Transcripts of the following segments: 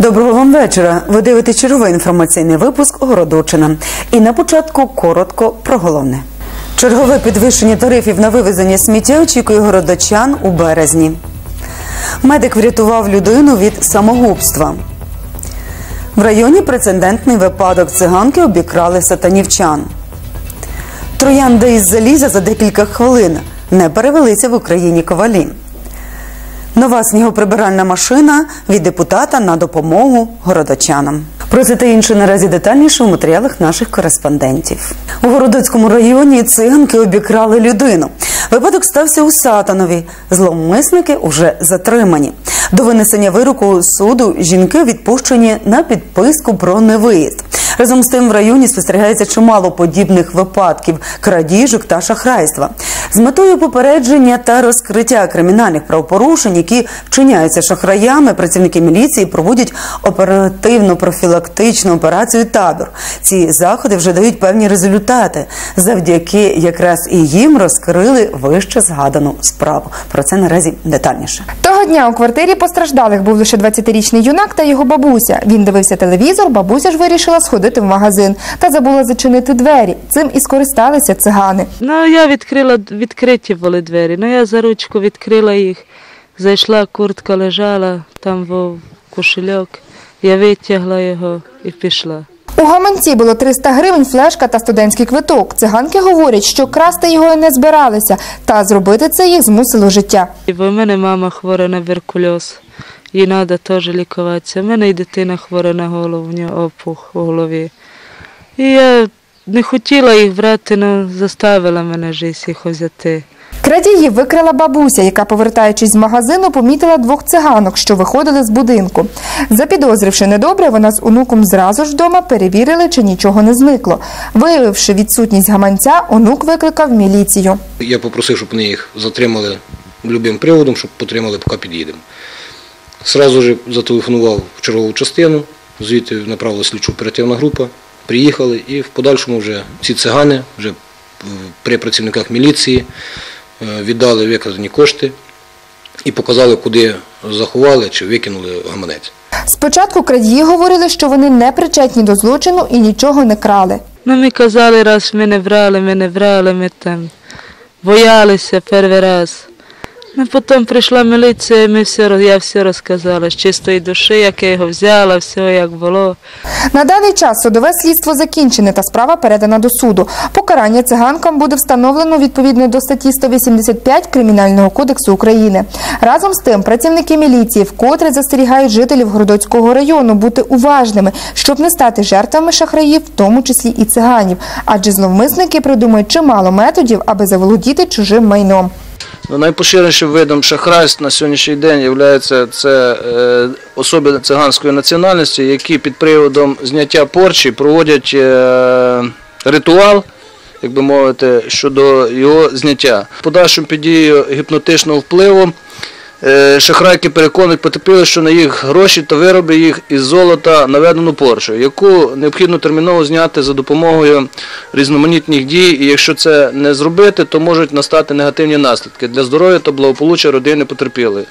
Доброго вам вечора. Ви дивитесь черговий інформаційний випуск Городочина. І на початку коротко про головне. Чергове підвищення тарифів на вивезення сміття очікує городочан у березні. Медик врятував людину від самогубства. В районі прецедентний випадок циганки обікрали сатанівчан. Троянди із заліза за декілька хвилин не перевелися в Україні ковалі. Нова снігоприбиральна машина від депутата на допомогу городочанам. Про це та інше наразі детальніше у матеріалах наших кореспондентів. У Городоцькому районі циганки обікрали людину. Випадок стався у Сатанові. Зловмисники уже затримані. До винесення вироку суду жінки відпущені на підписку про невиїзд. Разом з тим в районі спостерігається чимало подібних випадків крадіжок та шахрайства. З метою попередження та розкриття кримінальних правопорушень, які вчиняються шахраями, працівники міліції проводять оперативно-профілактичну операцію табір. Ці заходи вже дають певні результати. Завдяки якраз і їм розкрили вище згадану справу. Про це наразі детальніше. Того дня у квартирі постраждалих був лише 20-річний юнак та його бабуся. Він дивився телевізор, бабуся ж вирішила сходити в магазин та забула зачинити двері. Цим і скористалися цигани. Ну, я відкрила відкриті були двері. Ну я за ручку відкрила їх. Зайшла, куртка лежала, там був кошельок. Я витягла його і пішла. У гаманці було 300 гривень, флешка та студентський квиток. Циганки говорять, що красти його і не збиралися, та зробити це їх змусило життя. І в мене мама хвора на беркульоз. Їй треба теж лікуватися. У мене і дитина хвора на голову, в нього опух у голові. І я не хотіла їх брати, але заставила мене життя їх взяти. Крадіїв викрила бабуся, яка, повертаючись з магазину, помітила двох циганок, що виходили з будинку. Запідозривши недобре, вона з онуком зразу ж вдома перевірили, чи нічого не зникло. Виявивши відсутність гаманця, онук викликав міліцію. Я попросив, щоб вони їх затримали любим приводом, щоб потримали, поки під'їдемо. Сразу ж зателефонував в чергову частину, звідти направила слідчо оперативна група, приїхали і в подальшому вже ці цигани вже при працівниках міліції е, віддали викрадені кошти і показали, куди заховали чи викинули гаманець. Спочатку крадії говорили, що вони не причетні до злочину і нічого не крали. Ну, ми казали, раз ми не брали, ми не брали, ми там боялися перший раз. Ну, потім прийшла міліція, ми все, я все розказала з чистої душі, як я його взяла, все як було. На даний час судове слідство закінчене та справа передана до суду. Покарання циганкам буде встановлено відповідно до статті 185 Кримінального кодексу України. Разом з тим, працівники міліції вкотре застерігають жителів Городоцького району бути уважними, щоб не стати жертвами шахраїв, в тому числі і циганів, адже зловмисники придумують чимало методів, аби заволодіти чужим майном. Ну, Найпоширенішим видом шахрайств на сьогоднішній день є це е, особи циганської національності, які під приводом зняття порчі проводять е, ритуал, як би мовити, щодо його зняття. Подальшим під дією гіпнотичного впливу шахрайки переконують потерпілих, що на їх гроші та вироби їх із золота наведену порчу, яку необхідно терміново зняти за допомогою різноманітних дій. І якщо це не зробити, то можуть настати негативні наслідки для здоров'я та благополуччя родини потерпілої.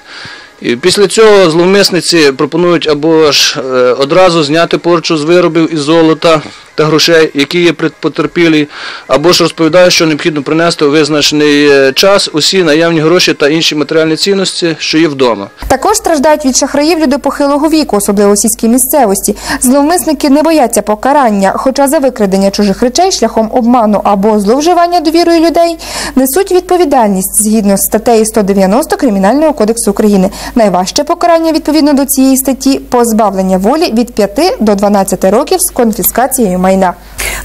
І після цього зловмисниці пропонують або ж е, одразу зняти порчу з виробів із золота та грошей, які є при потерпілій, або ж розповідають, що необхідно принести у визначений е, час усі наявні гроші та інші матеріальні цінності, що є вдома. Також страждають від шахраїв люди похилого віку, особливо у сільській місцевості. Зловмисники не бояться покарання, хоча за викрадення чужих речей шляхом обману або зловживання довірою людей несуть відповідальність згідно з статтею 190 Кримінального кодексу України. Найважче покарання відповідно до цієї статті позбавлення волі від 5 до 12 років з конфіскацією майна.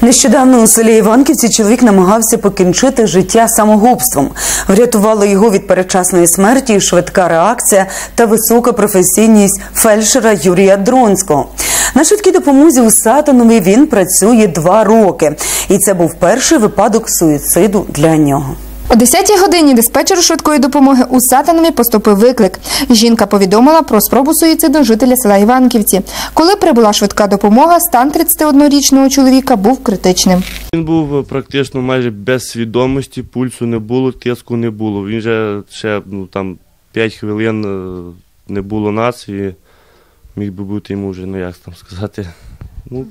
Нещодавно у селі Іванківці чоловік намагався покінчити життя самогубством. Врятувала його від передчасної смерті швидка реакція та висока професійність фельдшера Юрія Дронського. На швидкій допомозі у Сатанові він працює два роки, і це був перший випадок суїциду для нього. О 10-й годині диспетчеру швидкої допомоги у Сатанові поступив виклик. Жінка повідомила про спробу суїциду жителя села Іванківці. Коли прибула швидка допомога, стан 31-річного чоловіка був критичним. Він був практично майже без свідомості, пульсу не було, тиску не було. Він же ще ну, там 5 хвилин е, не було нас і міг би бути йому вже, ну як там сказати, ну,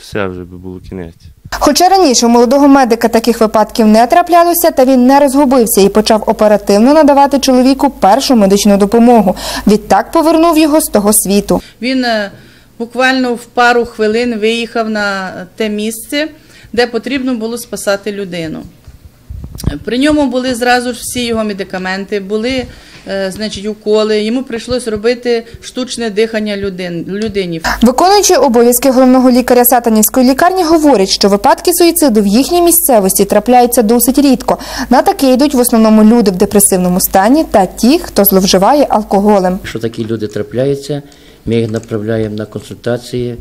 все вже би було кінець. Хоча раніше у молодого медика таких випадків не траплялося, та він не розгубився і почав оперативно надавати чоловіку першу медичну допомогу. Відтак повернув його з того світу. Він е, буквально в пару хвилин виїхав на те місце, де потрібно було спасати людину. При ньому були зразу ж всі його медикаменти, були е, значить, уколи. Йому прийшлось робити штучне дихання людин, людині. Виконуючи обов'язки головного лікаря Сатанівської лікарні, говорять, що випадки суїциду в їхній місцевості трапляються досить рідко. На таке йдуть в основному люди в депресивному стані та ті, хто зловживає алкоголем. Якщо такі люди трапляються, ми їх направляємо на консультації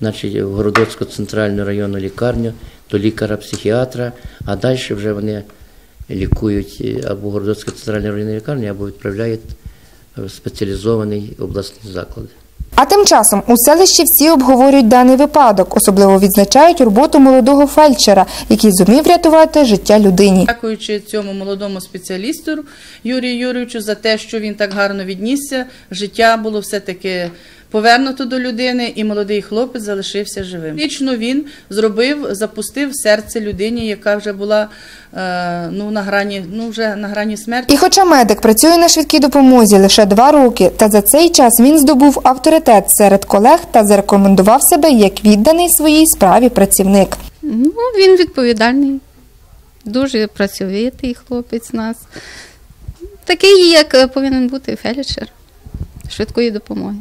значить, в Городоцьку центральну районну лікарню до лікаря-психіатра, а далі вже вони лікують е, або в Городоцьку центральну районну лікарню, або відправляють в спеціалізований обласний заклад. А тим часом у селищі всі обговорюють даний випадок. Особливо відзначають роботу молодого фельдшера, який зумів врятувати життя людині. Дякуючи цьому молодому спеціалісту Юрію Юрійовичу за те, що він так гарно віднісся, життя було все-таки повернуто до людини, і молодий хлопець залишився живим. Лічно він зробив, запустив серце людині, яка вже була е, ну, на грані, ну, вже на грані смерті. І хоча медик працює на швидкій допомозі лише два роки, та за цей час він здобув авторитет серед колег та зарекомендував себе як відданий своїй справі працівник. Ну, він відповідальний, дуже працьовитий хлопець нас. Такий, як е, повинен бути фельдшер швидкої допомоги.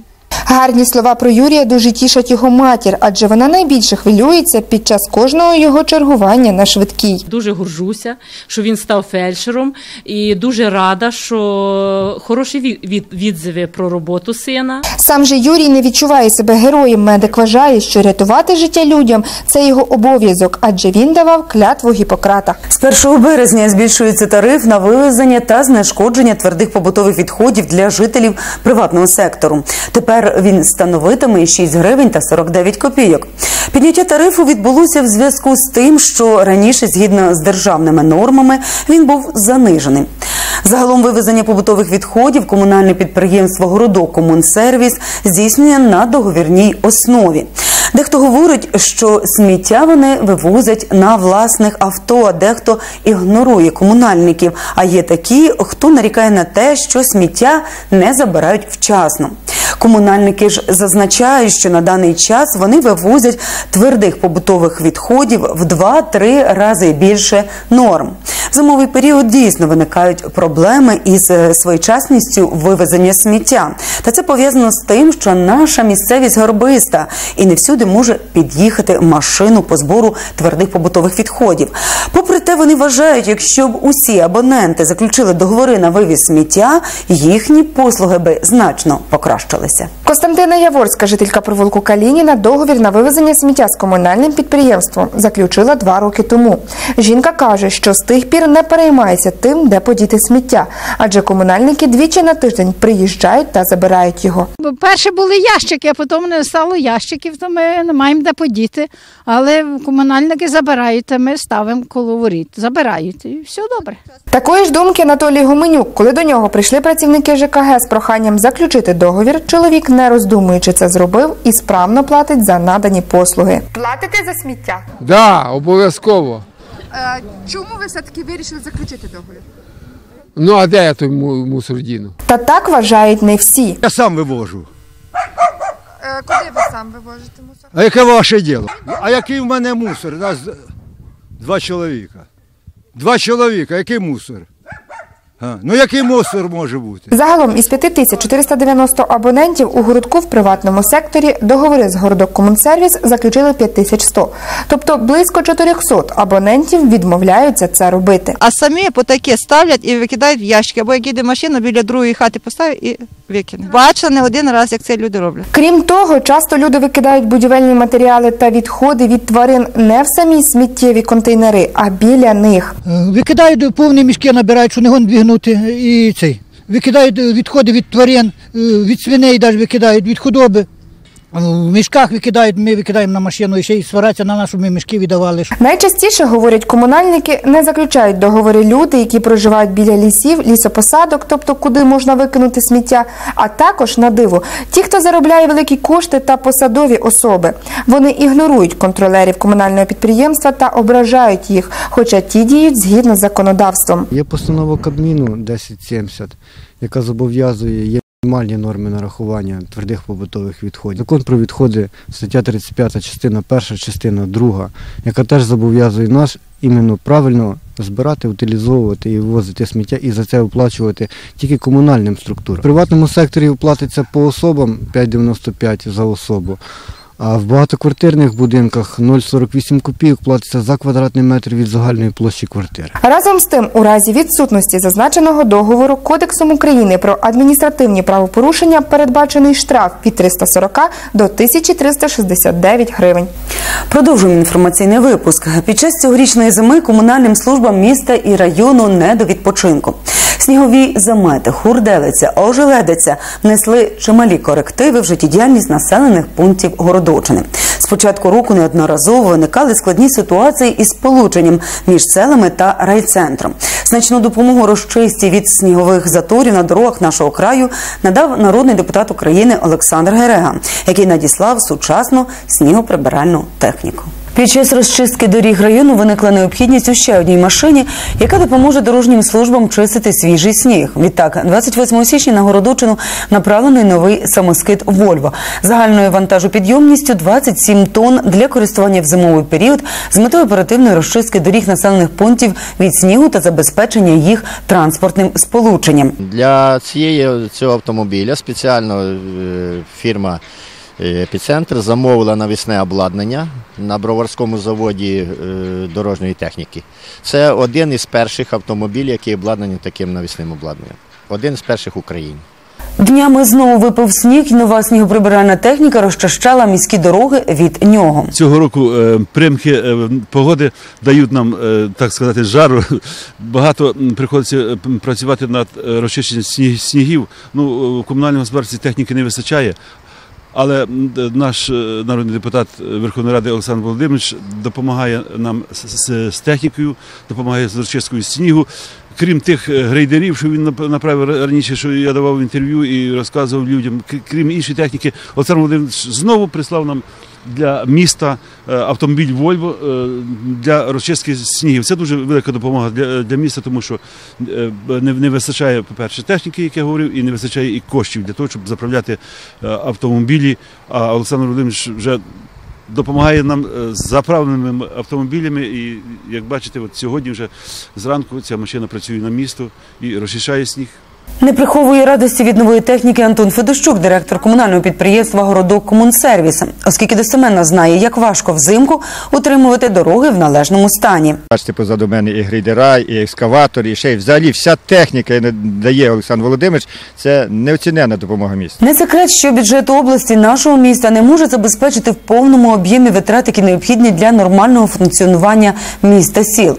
Гарні слова про Юрія дуже тішать його матір, адже вона найбільше хвилюється під час кожного його чергування на швидкій. Дуже горжуся, що він став фельдшером, і дуже рада, що хороші ві- відзиви про роботу сина. Сам же Юрій не відчуває себе героєм. Медик вважає, що рятувати життя людям це його обов'язок, адже він давав клятву Гіппократа. З 1 березня збільшується тариф на вивезення та знешкодження твердих побутових відходів для жителів приватного сектору. Тепер він становитиме 6 гривень та 49 копійок. Підняття тарифу відбулося в зв'язку з тим, що раніше, згідно з державними нормами, він був занижений. Загалом вивезення побутових відходів комунальне підприємство Городокомунсервіс здійснює на договірній основі. Дехто говорить, що сміття вони вивозять на власних авто, а дехто ігнорує комунальників. А є такі, хто нарікає на те, що сміття не забирають вчасно. Комунальники ж зазначають, що на даний час вони вивозять твердих побутових відходів в 2-3 рази більше норм. В зимовий період дійсно виникають проблеми із е, своєчасністю вивезення сміття. Та це пов'язано з тим, що наша місцевість горбиста і не всюди може під'їхати машину по збору твердих побутових відходів. Попри те, вони вважають, якщо б усі абоненти заключили договори на вивіз сміття, їхні послуги би значно покращилися. Костянтина Яворська, жителька провулку Калініна, договір на вивезення сміття з комунальним підприємством заключила два роки тому. Жінка каже, що з тих пір не переймається тим, де подіти сміття, адже комунальники двічі на тиждень приїжджають та забирають його. Перше були ящики, а потім не стало ящиків, то ми не маємо де подіти. Але комунальники забирають, а ми ставимо коло воріт. Забирають і все добре. Такої ж думки Анатолій Гуменюк, коли до нього прийшли працівники ЖКГ з проханням заключити договір, чоловік, не роздумуючи це зробив і справно платить за надані послуги. Платите за сміття? Да, обов'язково. Чому ви все таки вирішили заключити договір? Ну а де я той му- мусор діну? Та так вважають не всі. Я сам вивожу. Куди ви сам вивозите мусор? А яке ваше діло? А який в мене мусор? Нас два чоловіка. Два чоловіка, який мусор? А, ну який мусор може бути? Загалом із 5490 абонентів у городку в приватному секторі договори з городокомунсервіс заключили 5100. Тобто близько 400 абонентів відмовляються це робити. А самі по таке ставлять і викидають в ящики, або як їде машина біля другої хати поставить і викине. Бачила не один раз, як це люди роблять. Крім того, часто люди викидають будівельні матеріали та відходи від тварин не в самі сміттєві контейнери, а біля них. Викидають повні мішки, набирають, що не гон двігнути. І цей. Викидають відходи від тварин, е, від свиней навіть викидають, від худоби. В мішках викидають, ми викидаємо на машину і ще й свараться на нас, щоб ми мішки віддавали. Найчастіше, говорять комунальники, не заключають договори люди, які проживають біля лісів, лісопосадок, тобто куди можна викинути сміття, а також на диво ті, хто заробляє великі кошти та посадові особи. Вони ігнорують контролерів комунального підприємства та ображають їх, хоча ті діють згідно з законодавством. Є постанова Кабміну 1070, яка зобов'язує є мінімальні норми нарахування твердих побутових відходів. Закон про відходи, стаття 35, частина 1, частина 2, яка теж зобов'язує нас іменно правильно збирати, утилізовувати і вивозити сміття і за це оплачувати тільки комунальним структурам. В приватному секторі оплатиться по особам 5,95 за особу. А в багатоквартирних будинках 0,48 копійок платиться за квадратний метр від загальної площі квартири. Разом з тим, у разі відсутності зазначеного договору Кодексом України про адміністративні правопорушення передбачений штраф від 340 до 1369 гривень. Продовжуємо інформаційний випуск. Під час цьогорічної зими комунальним службам міста і району не до відпочинку. Снігові замети, хурделиця, ожеледиця внесли чималі корективи в життєдіяльність населених пунктів Городочини. З початку року неодноразово виникали складні ситуації із сполученням між селами та райцентром. Значну допомогу розчисті від снігових заторів на дорогах нашого краю надав народний депутат України Олександр Герега, який надіслав сучасну снігоприбиральну техніку. Під час розчистки доріг району виникла необхідність у ще одній машині, яка допоможе дорожнім службам чистити свіжий сніг. Відтак, 28 січня на Городочину направлений новий самоскид Вольво загальною вантажопідйомністю 27 тонн для користування в зимовий період з метою оперативної розчистки доріг населених пунктів від снігу та забезпечення їх транспортним сполученням. Для цієї цього автомобіля спеціально е, фірма Епіцентр замовила навісне обладнання на броварському заводі е, дорожньої техніки. Це один із перших автомобілів, який обладнаний таким навісним обладнанням. Один з перших в Україні. Днями знову випав сніг, і нова снігоприбиральна техніка розчищала міські дороги від нього. Цього року е, примхи е, погоди дають нам, е, так сказати, жару. Багато приходиться е, працювати над е, розчищенням сніг- снігів. Ну, в комунальному господарстві техніки не вистачає. Але наш е, народний депутат Верховної Ради Олександр Володимирович допомагає нам з, технікою, допомагає з розчисткою снігу. Крім тих е, грейдерів, що він направив раніше, що я давав інтерв'ю і розказував людям, крім іншої техніки, Олександр Володимирович знову прислав нам для міста е, автомобіль Вольво е, для розчистки снігів. Це дуже велика допомога для, для міста, тому що е, не, не вистачає, по-перше, техніки, як я говорив, і не вистачає і коштів для того, щоб заправляти е, автомобілі. А Олександр Володимирович вже допомагає нам е, з заправленими автомобілями. І як бачите, от сьогодні вже зранку ця машина працює на місто і розчищає сніг. Не приховує радості від нової техніки Антон Федощук, директор комунального підприємства Городок Комунсервіс, оскільки достеменно знає, як важко взимку утримувати дороги в належному стані. Бачите, позаду мене і грейдера, і екскаватор, і ще й взагалі вся техніка, яку дає Олександр Володимирович, це неоціненна допомога місту. Не секрет, що бюджет області нашого міста не може забезпечити в повному об'ємі витрат, які необхідні для нормального функціонування міста сіл.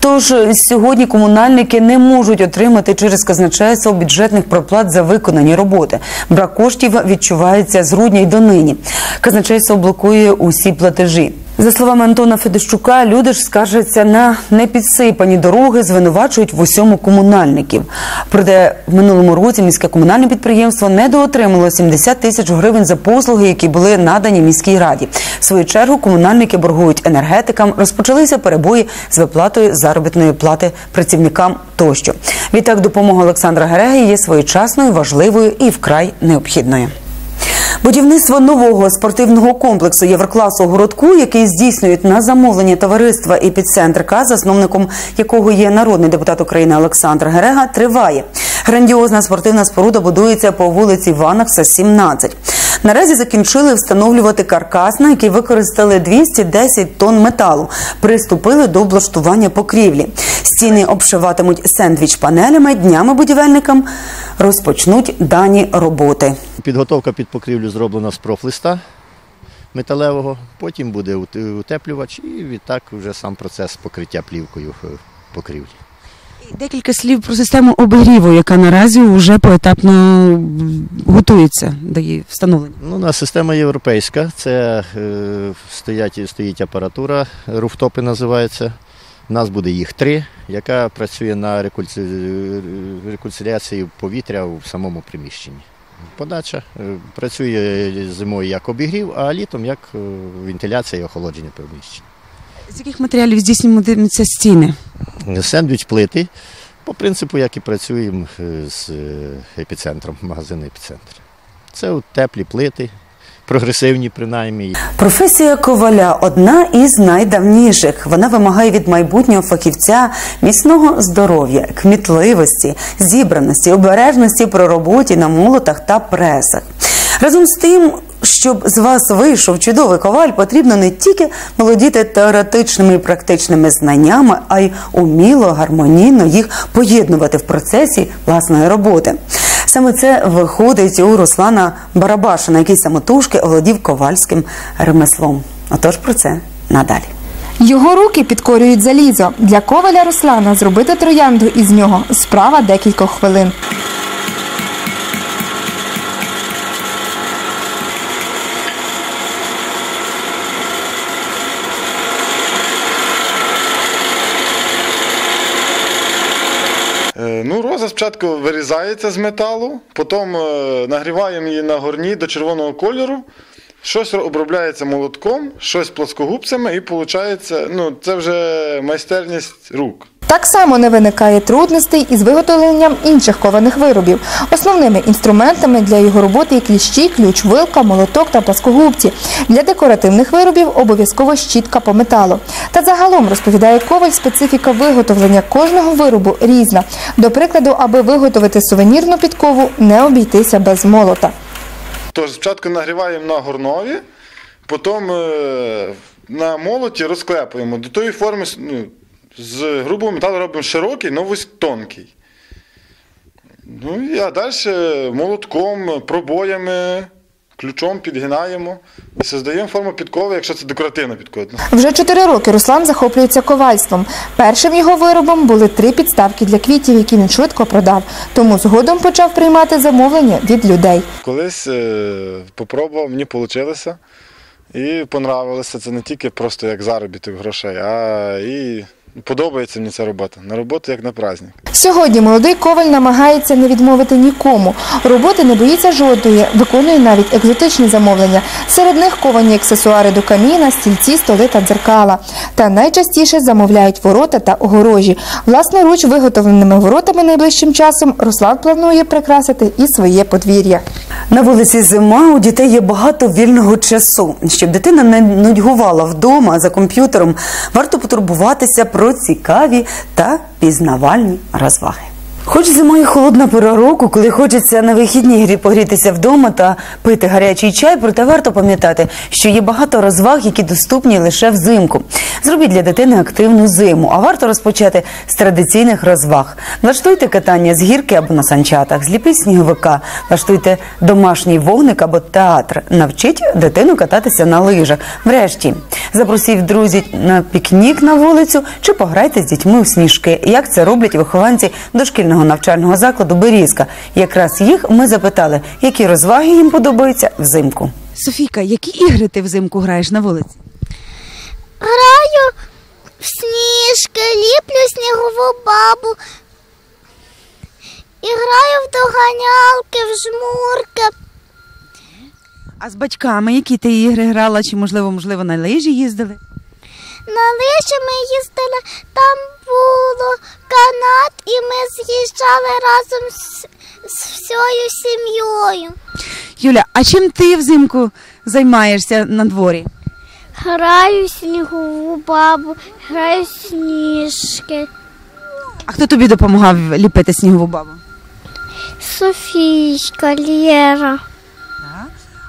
Тож сьогодні комунальники не можуть отримати через казначейство бюджетних проплат за виконані роботи. Брак коштів відчувається з грудня й донині. Казначейство блокує усі платежі. За словами Антона Федощука, люди ж скаржаться на непідсипані дороги, звинувачують в усьому комунальників. Проте в минулому році міське комунальне підприємство недоотримало 70 тисяч гривень за послуги, які були надані міській раді. В свою чергу комунальники боргують енергетикам. Розпочалися перебої з виплатою заробітної плати працівникам тощо. Відтак допомога Олександра Гереги є своєчасною, важливою і вкрай необхідною. Будівництво нового спортивного комплексу Єврокласу городку, який здійснюють на замовлення товариства «Епіцентр К», засновником якого є народний депутат України Олександр Герега, триває. Грандіозна спортивна споруда будується по вулиці Ванакса, 17. Наразі закінчили встановлювати каркас, на який використали 210 тонн металу. Приступили до облаштування покрівлі. Стіни обшиватимуть сендвіч-панелями. Днями будівельникам розпочнуть дані роботи. Підготовка під покрівлю зроблена з профлиста металевого, потім буде ут- утеплювач і відтак вже сам процес покриття плівкою покрівлі. Декілька слів про систему обігріву, яка наразі вже поетапно готується до її встановлення. Ну, у нас система європейська. Це е, стоять, стоїть апаратура, руфтопи називається. У нас буде їх три, яка працює на рекульці- рекульціляції повітря в самому приміщенні. Подача е, працює зимою як обігрів, а літом як е, вентиляція і охолодження приміщення. З яких матеріалів здійснюються стіни? Сендвіч плити, по принципу, як і працюємо е, з е, епіцентром, магазин епіцентр. Це от теплі плити, прогресивні принаймні. Професія коваля одна із найдавніших. Вона вимагає від майбутнього фахівця міцного здоров'я, кмітливості, зібраності, обережності при роботі на молотах та пресах. Разом з тим, щоб з вас вийшов чудовий коваль, потрібно не тільки володіти теоретичними і практичними знаннями, а й уміло, гармонійно їх поєднувати в процесі власної роботи. Саме це виходить у Руслана Барабашина, який самотужки оволодів ковальським ремеслом. Отож про це надалі. Його руки підкорюють залізо. Для коваля Руслана зробити троянду із нього справа декількох хвилин. Ну, спочатку вирізається з металу, потім е, нагріваємо її на горні до червоного кольору. Щось обробляється молотком, щось плоскогубцями, і виходить, ну, це вже майстерність рук. Так само не виникає трудностей із виготовленням інших кованих виробів. Основними інструментами для його роботи є кліщі, ключ, вилка, молоток та пласкогубці. Для декоративних виробів обов'язково щітка по металу. Та загалом розповідає коваль, специфіка виготовлення кожного виробу різна. До прикладу, аби виготовити сувенірну підкову, не обійтися без молота. Тож спочатку нагріваємо на горнові, потім е, на молоті розклепуємо. До тої форми ну, з грубого металу робимо широкий, но вузь тонкий. Ну і а далі молотком, пробоями, ключом підгинаємо і создаємо форму підкови, якщо це декоративна підкова. Вже чотири роки Руслан захоплюється ковальством. Першим його виробом були три підставки для квітів, які він швидко продав. Тому згодом почав приймати замовлення від людей. Колись е, попробував, мені вийшло. І понравилося. Це не тільки просто як заробіток грошей, а і подобається мені ця робота. На роботу як на праздник. Сьогодні молодий коваль намагається не відмовити нікому. Роботи не боїться жодної, виконує навіть екзотичні замовлення. Серед них ковані аксесуари до каміна, стільці, столи та дзеркала. Та найчастіше замовляють ворота та огорожі. Власноруч виготовленими воротами найближчим часом Руслан планує прикрасити і своє подвір'я. На вулиці зима у дітей є багато вільного часу. Щоб дитина не нудьгувала вдома за комп'ютером, варто потурбуватися про цікаві та пізнавальні розваги. Хоч зима і холодна пора року, коли хочеться на вихідній грі погрітися вдома та пити гарячий чай, проте варто пам'ятати, що є багато розваг, які доступні лише взимку. Зробіть для дитини активну зиму, а варто розпочати з традиційних розваг. Влаштуйте катання з гірки або на санчатах, зліпіть сніговика, влаштуйте домашній вогник або театр. Навчіть дитину кататися на лижах. Врешті запросіть друзів на пікнік на вулицю чи пограйте з дітьми у сніжки, як це роблять вихованці дошкільного навчального закладу Берізка. Якраз їх ми запитали, які розваги їм подобаються взимку. Софійка, які ігри ти взимку граєш на вулиці? Граю в сніжки, ліплю снігову бабу. І граю в доганялки, в жмурки. А з батьками які ти ігри грала? Чи можливо, можливо, на лижі їздили? На лижі ми їздили, там було канат, і ми з'їжджали разом з, з всією сім'єю. Юля, а чим ти взимку займаєшся на дворі? Граю снігову бабу, граю сніжки. А хто тобі допомагав ліпити снігову бабу? Софійка, Лєра.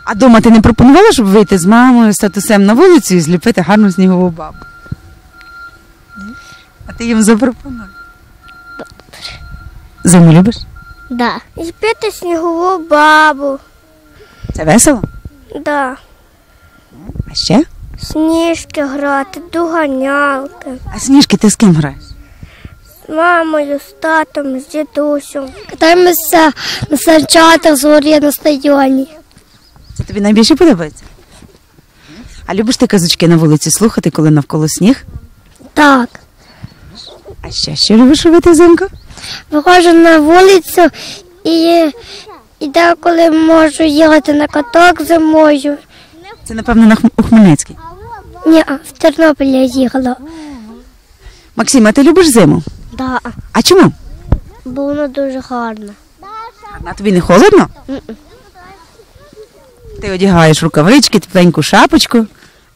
А дома ти не пропонувала, щоб вийти з мамою, з татусем на вулицю і зліпити гарну снігову бабу? А ти їм запропонуй. Зиму любиш? Да. І пити снігову бабу. Це весело? Да. А ще? Сніжки грати, дуганялки. А сніжки ти з ким граєш? З мамою, з татом, з дідусем. Катаємося на санчатах з горі на стадіоні. Тобі найбільше подобається? А любиш ти казочки на вулиці слухати, коли навколо сніг? Так. А ще що любиш робити взимку? Виходжу на вулицю і, і деколи можу їхати на каток зимою. Це, напевно, на Хм- у Хмельницький. Ні, в Тернопіль я їхала. Максим, а ти любиш зиму? Да, А чому? бо воно дуже гарно. А тобі не холодно? Ти одягаєш рукавички, тепленьку шапочку.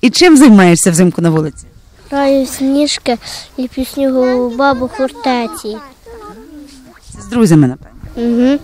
І чим займаєшся взимку на вулиці? Граю сніжки і пісню бабу в фортеці. З друзями, напевно. Угу.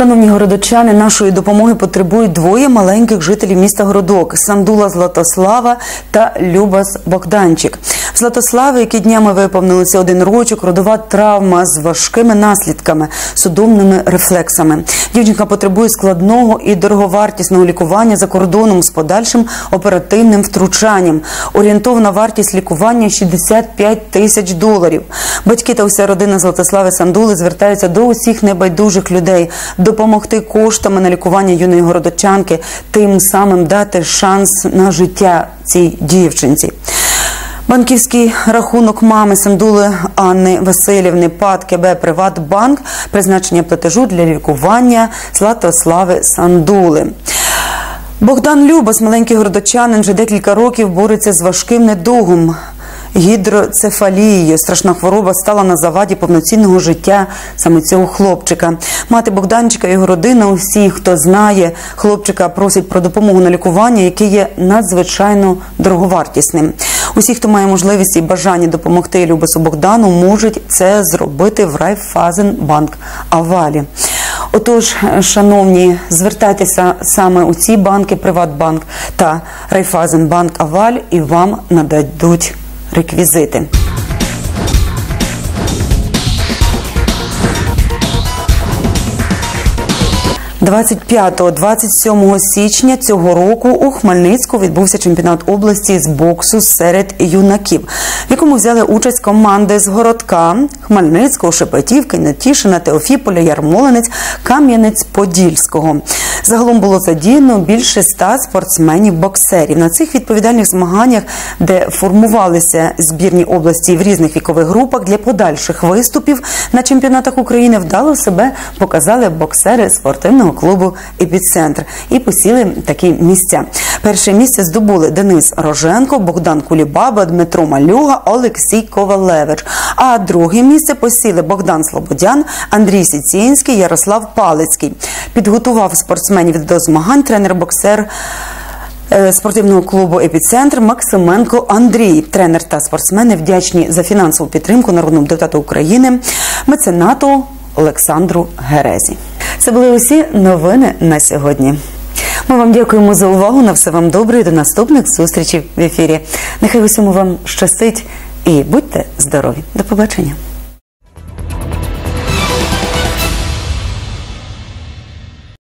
Шановні городочани, нашої допомоги потребують двоє маленьких жителів міста Городок Сандула Златослава та Любас Богданчик. Златослави, які днями виповнилися один рочок, родова травма з важкими наслідками, судомними рефлексами. Дівчинка потребує складного і дороговартісного лікування за кордоном з подальшим оперативним втручанням. Орієнтовна вартість лікування 65 тисяч доларів. Батьки та вся родина Златослави Сандули звертаються до усіх небайдужих людей допомогти коштами на лікування юної городочанки, тим самим дати шанс на життя цій дівчинці. Банківський рахунок мами Сандули Анни Васильівни ПАД КБ Приватбанк призначення платежу для лікування Златослави Сандули. Богдан Любас, маленький городочанин, вже декілька років бореться з важким недугом. Гідроцефалією страшна хвороба стала на заваді повноцінного життя саме цього хлопчика. Мати Богданчика його родина, усі, хто знає хлопчика, просять про допомогу на лікування, яке є надзвичайно дороговартісним. Усі, хто має можливість і бажання допомогти Любасу Богдану, можуть це зробити в Райфазенбанк Авалі. Отож, шановні, звертайтеся саме у ці банки, Приватбанк та Райфазенбанк Аваль, і вам нададуть реквізити. 25-27 січня цього року у Хмельницьку відбувся чемпіонат області з боксу серед юнаків, в якому взяли участь команди з городка Хмельницького, Шепетівки, Нетішина, Теофіполя, Ярмолинець, Кам'янець-Подільського. Загалом було задіяно більше ста спортсменів-боксерів. На цих відповідальних змаганнях, де формувалися збірні області в різних вікових групах для подальших виступів на чемпіонатах України, вдало себе показали боксери спортивного клубу Епіцентр і посіли такі місця. Перше місце здобули Денис Роженко, Богдан Кулібаба, Дмитро Малюга, Олексій Ковалевич. А друге місце посіли Богдан Слободян, Андрій Сіцінський, Ярослав Палицький. Підготував спортсменів до змагань тренер-боксер. е, Спортивного клубу Епіцентр Максименко Андрій, тренер та спортсмени вдячні за фінансову підтримку народному депутату України, меценату Олександру Герезі. Це були усі новини на сьогодні. Ми вам дякуємо за увагу. На все вам добре і до наступних зустрічей в ефірі. Нехай усьому вам щастить і будьте здорові. До побачення.